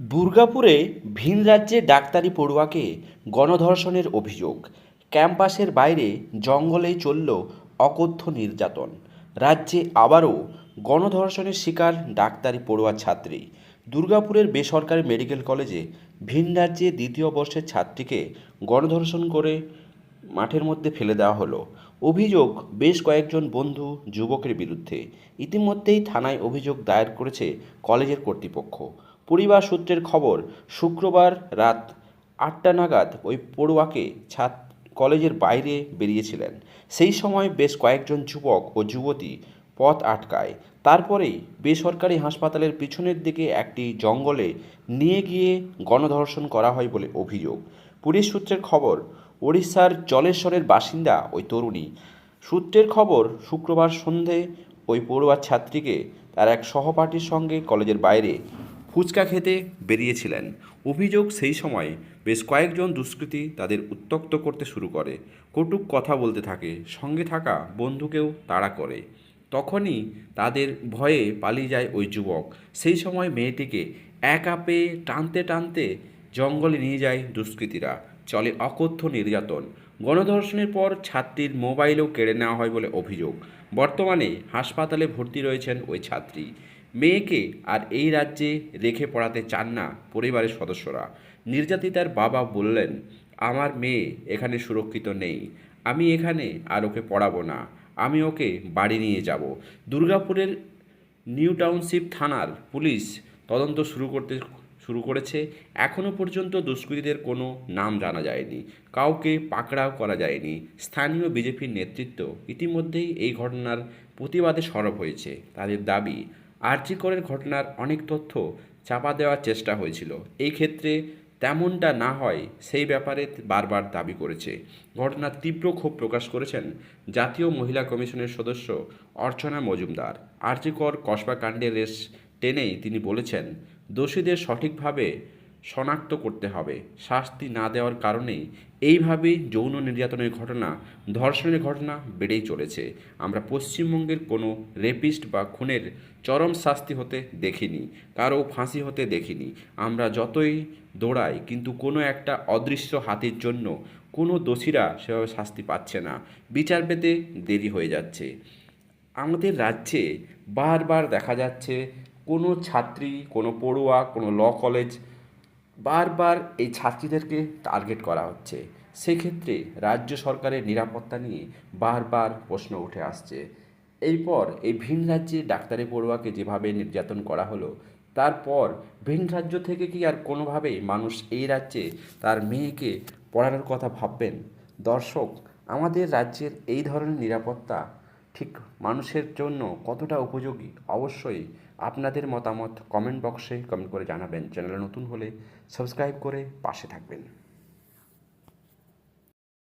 দুর্গাপুরে ভিন রাজ্যে ডাক্তারি পড়ুয়াকে গণধর্ষণের অভিযোগ। ক্যাম্পাসের বাইরে জঙ্গলেই চলল অকথ্য নির্যাতন। রাজ্যে আবারও গণধর্ষণের শিকার ডাক্তারি পড়ুয়া ছাত্রী। দুর্গাপুরের বেসরকারি মেডিকেল কলেজে ভিন রাজ্যে দ্বিতীয় বর্ষের ছাত্রীকে গণধর্ষণ করে মাঠের মধ্যে ফেলে দেওয়া হলো। অভিযোগ বেশ কয়েকজন বন্ধু, যুবকের বিরুদ্ধে। ইতিমধ্যেই থানায় অভিযোগ দায়ের করেছে কলেজের কর্তৃপক্ষ। পরিবার সূত্রের খবর, শুক্রবার রাত আটটা নাগাদ ওই পড়ুয়াকে ছাত কলেজের বাইরে বেরিয়েছিলেন। সেই সময় বেশ কয়েকজন যুবক ও যুবতী পথ আটকায়। তারপরেই বেসরকারি হাসপাতালের পিছনের দিকে একটি জঙ্গলে নিয়ে গিয়ে গণধর্ষণ করা হয় বলে অভিযোগ। পুলিশ সূত্রের খবর, ওড়িশার জলেশ্বরের বাসিন্দা ওই তরুণী। সূত্রের খবর, শুক্রবার সন্ধে ওই পড়ুয়া ছাত্রীকে তার এক সহপাঠীর সঙ্গে কলেজের বাইরে ফুচকা খেতে বেরিয়েছিলেন। অভিযোগ সেই সময় বেশ কয়েকজন দুষ্কৃতী তাদের উত্তক্ত করতে শুরু করে। কটুক কথা বলতে থাকে, সঙ্গে থাকা বন্ধুকেও তাড়া করে। তখনই তাদের ভয়ে পালিয়ে যায় ওই যুবক। সেই সময় মেয়েটিকে একা পেয়ে টানতে টানতে জঙ্গলে নিয়ে যায় দুষ্কৃতীরা। চলে অকথ্য নির্যাতন। গণধর্ষণের পর ছাত্রীর মোবাইলও কেড়ে নেওয়া হয় বলে অভিযোগ। বর্তমানে হাসপাতালে ভর্তি রয়েছেন ওই ছাত্রী। মেয়েকে আর এই রাজ্যে রেখে পড়াতে চান না পরিবারের সদস্যরা। নির্যাতিতার বাবা বললেন, আমার মেয়ে এখানে সুরক্ষিত নেই। আমি এখানে আর ওকে পড়াবো না। আমি ওকে বাড়ি নিয়ে যাব। দুর্গাপুরের নিউ টাউনশিপ থানার পুলিশ তদন্ত শুরু করতে শুরু করেছে। এখনও পর্যন্ত দুষ্কৃতীদের কোনো নাম জানা যায়নি। কাউকে পাকড়াও করা যায়নি। স্থানীয় বিজেপির নেতৃত্ব ইতিমধ্যেই এই ঘটনার প্রতিবাদে সরব হয়েছে। তাদের দাবি আর্যিকরের ঘটনার অনেক তথ্য চাপা দেওয়ার চেষ্টা হয়েছিল। এই ক্ষেত্রে তেমনটা না হয় সেই ব্যাপারে বারবার দাবি করেছে। ঘটনার তীব্র ক্ষোভ প্রকাশ করেছেন জাতীয় মহিলা কমিশনের সদস্য অর্চনা মজুমদার। আর্যিকর কসবা কাণ্ডের রেস টেনেই তিনি বলেছেন, দোষীদের সঠিকভাবে শনাক্ত করতে হবে। শাস্তি না দেওয়ার কারণে এইভাবেই যৌন নির্যাতনের ঘটনা, ধর্ষণের ঘটনা বেড়েই চলেছে। আমরা পশ্চিমবঙ্গের কোনো রেপিস্ট বা খুনের চরম শাস্তি হতে দেখিনি, কারও ফাঁসি হতে দেখিনি। আমরা যতই দৌড়াই, কিন্তু কোনো একটা অদৃশ্য হাতির জন্য কোনো দোষীরা সেভাবে শাস্তি পাচ্ছে না। বিচার পেতে দেরি হয়ে যাচ্ছে। আমাদের রাজ্যে বারবার দেখা যাচ্ছে কোনো ছাত্রী, কোনো পড়ুয়া, কোনো ল কলেজ বারবার এই ছাত্রীদেরকে টার্গেট করা হচ্ছে। সেক্ষেত্রে রাজ্য সরকারের নিরাপত্তা নিয়ে বারবার প্রশ্ন উঠে আসছে। এরপর এই ভিন রাজ্যে ডাক্তারি পড়ুয়াকে যেভাবে নির্যাতন করা হলো, তারপর ভিন রাজ্য থেকে কি আর কোনোভাবেই মানুষ এই রাজ্যে তার মেয়েকে পড়ানোর কথা ভাববেন? দর্শক, আমাদের রাজ্যের এই ধরনের নিরাপত্তা ঠিক মানুষের জন্য কতটা উপযোগী? অবশ্যই আপনাদের মতামত কমেন্ট বক্সে কমেন্ট করে জানাবেন। চ্যানেলে নতুন হলে সাবস্ক্রাইব করে পাশে থাকবেন।